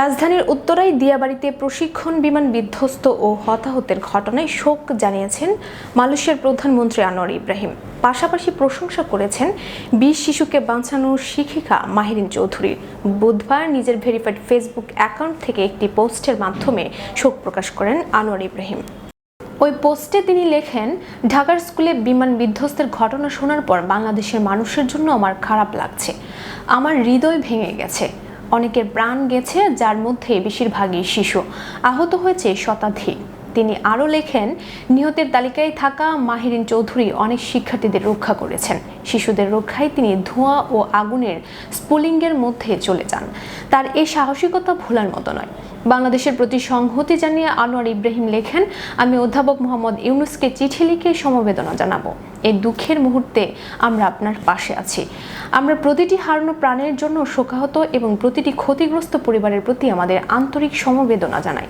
রাজধানীর উত্তরায় দিয়াবাড়িতে প্রশিক্ষণ বিমান বিধ্বস্ত ও হতাহতের ঘটনায় শোক জানিয়েছেন মালয়েশিয়ার প্রধানমন্ত্রী আনোয়ার ইব্রাহিম। পাশাপাশি প্রশংসা করেছেন বিশ শিশুকে বাঁচানোর শিক্ষিকা মাহিরিন চৌধুরীর বুধবার নিজের ভেরিফাইড ফেসবুক অ্যাকাউন্ট থেকে একটি পোস্টের মাধ্যমে শোক প্রকাশ করেন আনোয়ার ইব্রাহিম। ওই পোস্টে তিনি লেখেন, ঢাকার স্কুলে বিমান বিধ্বস্তের ঘটনা শোনার পর বাংলাদেশের মানুষের জন্য আমার খারাপ লাগছে। আমার হৃদয় ভেঙে গেছে। অনেকের প্রাণ গেছে, যার মধ্যে বেশিরভাগই শিশু। আহত হয়েছে শতাধিক। তিনি আরও লেখেন, নিহতের তালিকায় থাকা মাহিরিন চৌধুরী অনেক শিক্ষার্থীদের রক্ষা করেছেন। শিশুদের রক্ষায় তিনি ধোঁয়া ও আগুনের স্পুলিংয়ের মধ্যে চলে যান। তার এই সাহসিকতা ভোলার মতো নয়। বাংলাদেশের প্রতি সংহতি জানিয়ে আনোয়ার ইব্রাহিম লেখেন, আমি অধ্যাপক মোহাম্মদ ইউনুসকে চিঠি লিখে সমবেদনা জানাব। এই দুঃখের মুহূর্তে আমরা আপনার পাশে আছি। আমরা প্রতিটি হারানো প্রাণের জন্য শোকাহত এবং প্রতিটি ক্ষতিগ্রস্ত পরিবারের প্রতি আমাদের আন্তরিক সমবেদনা জানাই।